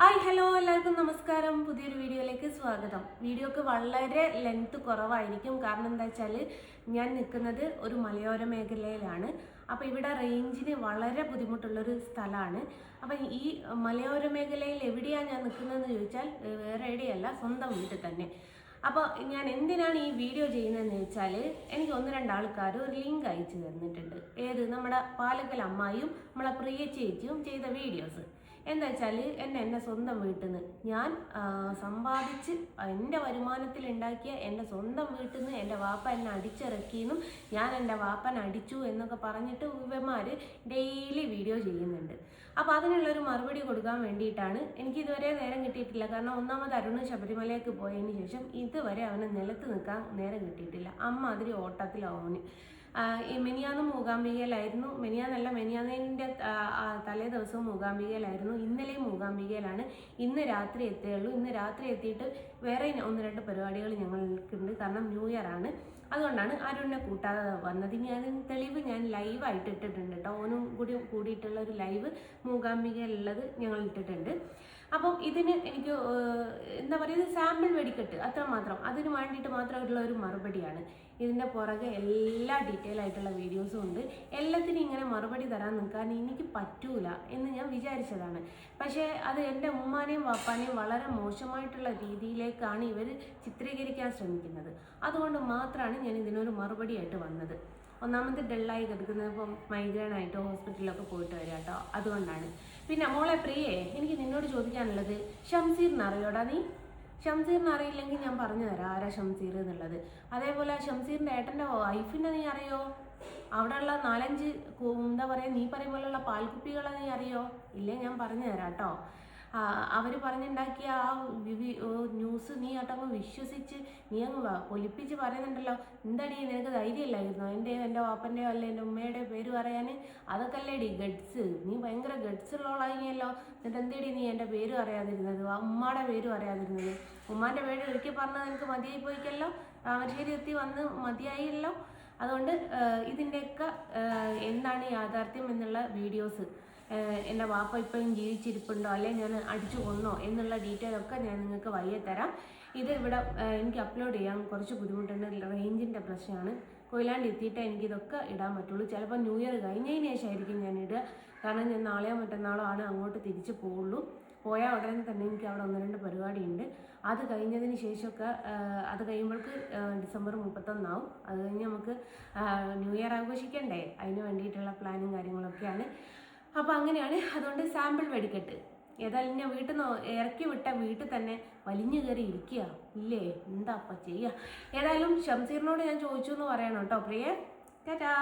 Hi hello എല്ലാവർക്കും നമസ്കാരം. പുതിയൊരു വീഡിയോയിലേക്ക് സ്വാഗതം. വീഡിയോക്ക് വളരെ ലെങ്ത് കുറവായിരിക്കും. കാരണം എന്താ വെച്ചാൽ ഞാൻ നിൽക്കുന്നത് ഒരു മലയോര മേഖലയിലാണ്. അപ്പോൾ ഇവിടെ റേഞ്ചിന് വളരെ ബുദ്ധിമുട്ടുള്ളൊരു സ്ഥലമാണ്. അപ്പം ഈ മലയോര മേഖലയിൽ എവിടെയാണ് ഞാൻ നിൽക്കുന്നതെന്ന് ചോദിച്ചാൽ വേറെ എവിടെയല്ല സ്വന്തം വീട്ടിൽ തന്നെ. അപ്പോൾ ഞാൻ എന്തിനാണ് ഈ വീഡിയോ ചെയ്യുന്നതെന്ന് വെച്ചാൽ എനിക്ക് ഒന്ന് രണ്ട് ആൾക്കാർ ഒരു ലിങ്ക് അയച്ചു തന്നിട്ടുണ്ട്. ഏത്? നമ്മുടെ പാലക്കൽ അമ്മായും നമ്മളെ പ്രിയ ചേച്ചിയും ചെയ്ത വീഡിയോസ്. എന്താ വെച്ചാൽ എന്നെ എന്റെ സ്വന്തം വീട്ടിൽ നിന്ന് ഞാൻ സമ്പാദിച്ച് എന്റെ വരുമാനത്തിൽ ഉണ്ടാക്കിയ എന്റെ സ്വന്തം വീട്ടിൽ നിന്ന് എന്റെ വാപ്പ എന്നെ അടിച്ചിറക്കിയെന്നും ഞാൻ എന്റെ വാപ്പനെ അടിച്ചു എന്നൊക്കെ പറഞ്ഞിട്ട് ഇവന്മാർ ഡെയിലി വീഡിയോ ചെയ്യുന്നുണ്ട്. അപ്പോൾ അതിനുള്ളൊരു മറുപടി കൊടുക്കാൻ വേണ്ടിയിട്ടാണ് എനിക്ക് ഇതുവരെ നേരം കിട്ടിയിട്ടില്ല. കാരണം ഒന്നാമത് അരുണ് ശബരിമലയ്ക്ക് പോയതിന് ശേഷം ഇതുവരെ അവന് നിലത്ത് നിൽക്കാൻ നേരം കിട്ടിയിട്ടില്ല. അമ്മ അതിരി ഓട്ടത്തിലാവന് ഈ മെനിയാന്ന് മൂകാംബികയിലായിരുന്നു. മെനിയാന്നല്ല മെനിയാന്നതിന്റെ തലേ ദിവസവും മൂകാംബികയിലായിരുന്നു. ഇന്നലെയും മൂകാംബികയിലാണ്. ഇന്ന് രാത്രി എത്തുകയുള്ളൂ ഇന്ന് രാത്രി എത്തിയിട്ട് വേറെ ഒന്ന് രണ്ട് പരിപാടികൾ ഞങ്ങൾക്കുണ്ട്. കാരണം ന്യൂ ഇയർ ആണ്. അതുകൊണ്ടാണ് അരുണിനെ കൂട്ടാതെ വന്നത്. ഇനി അതിന് തെളിവ് ഞാൻ ലൈവായിട്ട് ഇട്ടിട്ടുണ്ട് കേട്ടോ. ഓനും കൂടി കൂടിയിട്ടുള്ള ഒരു ലൈവ് മൂകാംബികയിലുള്ളത് ഞങ്ങൾ ഇട്ടിട്ടുണ്ട്. അപ്പം ഇതിന് എനിക്ക് എന്താ പറയുക സാമ്പിൾ വെടിക്കെട്ട് അത്ര മാത്രം. അതിന് വേണ്ടിയിട്ട് മാത്രമായിട്ടുള്ള ഒരു മറുപടിയാണ്. ഇതിന്റെ പുറകെ എല്ലാ ഡീറ്റെയിൽ ആയിട്ടുള്ള വീഡിയോസും ഉണ്ട്. എല്ലാത്തിനും ഇങ്ങനെ മറുപടി തരാൻ നിൽക്കാൻ എനിക്ക് പറ്റൂല എന്ന് ഞാൻ വിചാരിച്ചതാണ്. പക്ഷേ അത് എന്റെ ഉമ്മാനെയും വാപ്പാനെയും വളരെ മോശമായിട്ടുള്ള രീതിയിലേക്കാണ് ഇവർ ചിത്രീകരിക്കാൻ ശ്രമിക്കുന്നത്. അതുകൊണ്ട് മാത്രമാണ് ഞാൻ ഇതിനൊരു മറുപടിയായിട്ട് വന്നത്. ഒന്നാമത് ഡള്ളായി കിടക്കുന്നത് ഇപ്പം മൈഗ്രെയിൻ ആയിട്ട് ഹോസ്പിറ്റലിലൊക്കെ പോയിട്ട് വരിക കേട്ടോ. അതുകൊണ്ടാണ്. പിന്നെ മോളെ പ്രിയേ എനിക്ക് നിന്നോട് ചോദിക്കാനുള്ളത് ഷംസീറിന് അറിയോടാ നീ? ഷംസീറിന് അറിയില്ലെങ്കിൽ ഞാൻ പറഞ്ഞു തരാം ആരാ ഷംസീർ എന്നുള്ളത്. അതേപോലെ ഷംസീറിന്റെ ഏട്ടന്റെ വൈഫിനെ നീ അറിയോ? അവിടെയുള്ള നാലഞ്ച് എന്താ പറയുക നീ പറയും പോലെയുള്ള പാൽക്കുപ്പികളെ നീ അറിയോ? ഇല്ലേ ഞാൻ പറഞ്ഞു തരാം കേട്ടോ. അവർ പറഞ്ഞുണ്ടാക്കിയ ആ ന്യൂസ് നീ കേട്ടപ്പോൾ വിശ്വസിച്ച് നീ അങ്ങ് ഒലിപ്പിച്ച് പറയുന്നുണ്ടല്ലോ. എന്താടി നിനക്ക് ധൈര്യമില്ലായിരുന്നു? എന്റെ എന്റെ വാപ്പന്റെയോ അല്ലെ എന്റെ ഉമ്മയുടെ പേര് പറയാൻ അതൊക്കെ അല്ലേടി ഗഡ്സ് നീ ഭയങ്കര ഗഡ്സ് ഉള്ളവളാങ്ങിയല്ലോ എന്നിട്ട് എന്തേടി നീ എന്റെ പേര് അറിയാതിരുന്നത് ഉമ്മയുടെ പേര് അറിയാതിരുന്നത് ഉമ്മാന്റെ പേര് ഒരിക്കൽ പറഞ്ഞത് എനിക്ക് മതിയായി പോയിക്കല്ലോ? താമരശ്ശേരി എത്തി വന്ന് മതിയായില്ലോ? അതുകൊണ്ട് ഇതിന്റെയൊക്കെ എന്താണ് യാഥാർത്ഥ്യം എന്നുള്ള വീഡിയോസ്. എന്റെ വാപ്പ ഇപ്പോഴും ജീവിച്ചിരിപ്പുണ്ടോ? അല്ലെങ്കിൽ ഞാൻ അടിച്ചു കൊന്നോ? എന്നുള്ള ഡീറ്റെയിൽ ഒക്കെ ഞാൻ നിങ്ങൾക്ക് വയ്യ തരാം. ഇത് ഇവിടെ എനിക്ക് അപ്ലോഡ് ചെയ്യാൻ കുറച്ച് ബുദ്ധിമുട്ടുണ്ട്. റേഞ്ചിന്റെ പ്രശ്നമാണ്. കൊയിലാണ്ട് എത്തിയിട്ടേ എനിക്കിതൊക്കെ ഇടാൻ പറ്റുള്ളൂ. ചിലപ്പോൾ ന്യൂ ഇയർ കഴിഞ്ഞതിന് ശേഷമായിരിക്കും ഞാൻ ഇടുക. കാരണം ഞാൻ നാളെയോ മറ്റന്നാളോ ആണ് അങ്ങോട്ട് തിരിച്ച് പോവുള്ളൂ. പോയാൽ ഉടനെ തന്നെ എനിക്ക് അവിടെ ഒന്ന് രണ്ട് പരിപാടിയുണ്ട്. അത് കഴിഞ്ഞതിന് ശേഷമൊക്കെ അത് കഴിയുമ്പോൾക്ക് ഡിസംബർ മുപ്പത്തൊന്നാവും. അത് കഴിഞ്ഞ് നമുക്ക് ന്യൂ ഇയർ ആഘോഷിക്കണ്ടേ? അതിന് വേണ്ടിയിട്ടുള്ള പ്ലാനും കാര്യങ്ങളൊക്കെയാണ്. അപ്പോൾ അങ്ങനെയാണ് അതുകൊണ്ട് സാമ്പിൾ വെടിക്കെട്ട്. ഏതായാലും ഞാൻ വീട്ടിൽ നിന്ന് ഇറക്കി വിട്ട വീട്ടിൽ തന്നെ വലിഞ്ഞു കയറി ഇരിക്കുക ഇല്ലേ? എന്താ അപ്പം ചെയ്യുക ഏതായാലും ഷംസീറിനോട് ഞാൻ ചോദിച്ചു എന്ന് പറയണം കേട്ടോ പ്രിയ. ടാറ്റാ.